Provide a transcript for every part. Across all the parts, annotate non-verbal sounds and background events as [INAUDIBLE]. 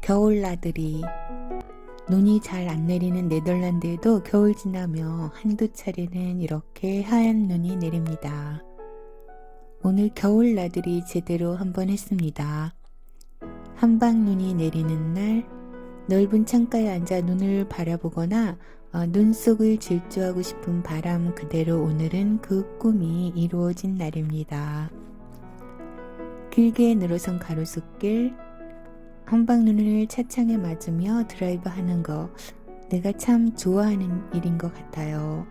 겨울 나들이 눈이 잘 안 내리는 네덜란드에도 겨울 지나며 한두 차례는 이렇게 하얀 눈이 내립니다. 오늘 겨울 나들이 제대로 한번 했습니다. 한방 눈이 내리는 날 넓은 창가에 앉아 눈을 바라보거나 어, 눈 속을 질주하고 싶은 바람 그대로 오늘은 그 꿈이 이루어진 날입니다. 길게 늘어선 가로수길 한방눈을 차창에 맞으며 드라이브 하는 거 내가 참 좋아하는 일인 것 같아요.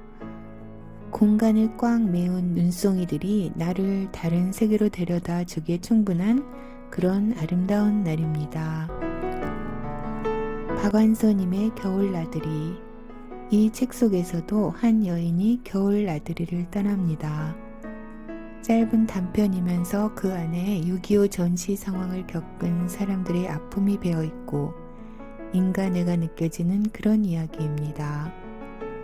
공간을 꽉 메운 눈송이들이 나를 다른 세계로 데려다 주기에 충분한 그런 아름다운 날입니다. 박완서님의 겨울 나들이 이 책 속에서도 한 여인이 겨울 나들이를 떠납니다. 짧은 단편이면서 그 안에 6.25 전시 상황을 겪은 사람들의 아픔이 배어 있고 인간애가 느껴지는 그런 이야기입니다.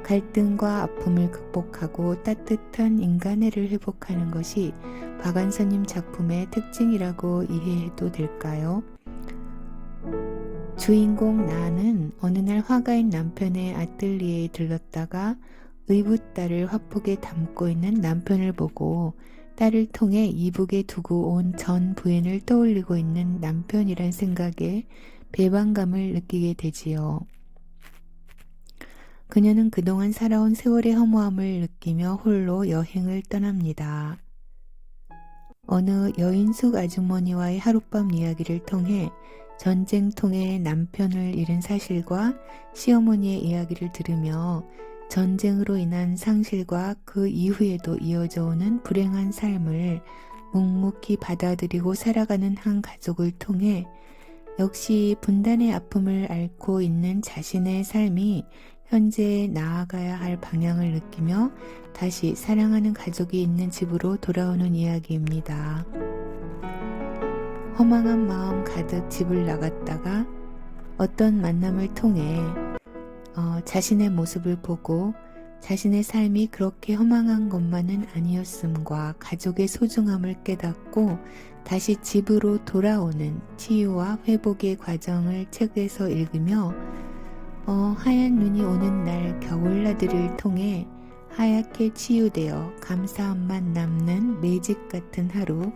갈등과 아픔을 극복하고 따뜻한 인간애를 회복하는 것이 박완서님 작품의 특징이라고 이해해도 될까요? 주인공 나는 어느 날 화가인 남편의 아뜰리에에 들렀다가 의붓딸을 화폭에 담고 있는 남편을 보고 딸을 통해 이북에 두고 온 전 부인을 떠올리고 있는 남편이란 생각에 배반감을 느끼게 되지요. 그녀는 그동안 살아온 세월의 허무함을 느끼며 홀로 여행을 떠납니다. 어느 여인숙 아주머니와의 하룻밤 이야기를 통해 전쟁통에 남편을 잃은 사실과 시어머니의 이야기를 들으며 전쟁으로 인한 상실과 그 이후에도 이어져 오는 불행한 삶을 묵묵히 받아들이고 살아가는 한 가족을 통해 역시 분단의 아픔을 앓고 있는 자신의 삶이 현재 나아가야 할 방향을 느끼며 다시 사랑하는 가족이 있는 집으로 돌아오는 이야기입니다. 허망한 마음 가득 집을 나갔다가 어떤 만남을 통해 어, 자신의 모습을 보고 자신의 삶이 그렇게 허망한 것만은 아니었음과 가족의 소중함을 깨닫고 다시 집으로 돌아오는 치유와 회복의 과정을 책에서 읽으며 어, 하얀 눈이 오는 날 겨울나들을 통해 하얗게 치유되어 감사함만 남는 매직 같은 하루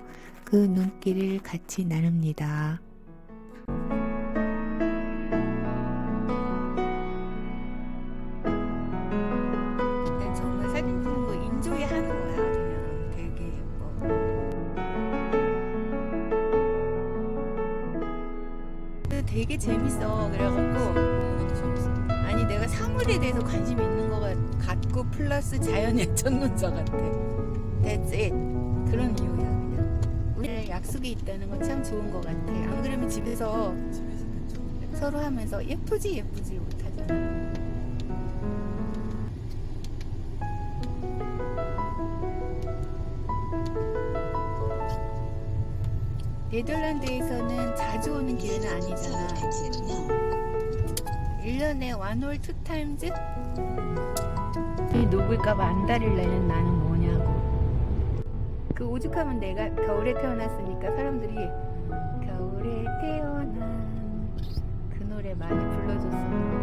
그 눈길을 같이 나눕니다. 그냥. 되게 재밌어. 그래갖고 아니 내가 사물에 대해서 관심 있는 거 같고 플러스 자연의 [LAUGHS] 전문자 같아. That's it. 그런 이유 우리 약속이 있다는 건 참 좋은 거 같아 안 그러면 집에서 서로 하면서 예쁘지 예쁘지 못하잖아 네덜란드에서는 자주 오는 기회는 아니잖아. 1년에 원홀 투타임즈? 이 녹을까봐 안달을 내는 나는 뭐냐고. 그 오죽하면 내가 겨울에 태어났으니까 사람들이 겨울에 태어난 그 노래 많이 불러줬어. 어. 다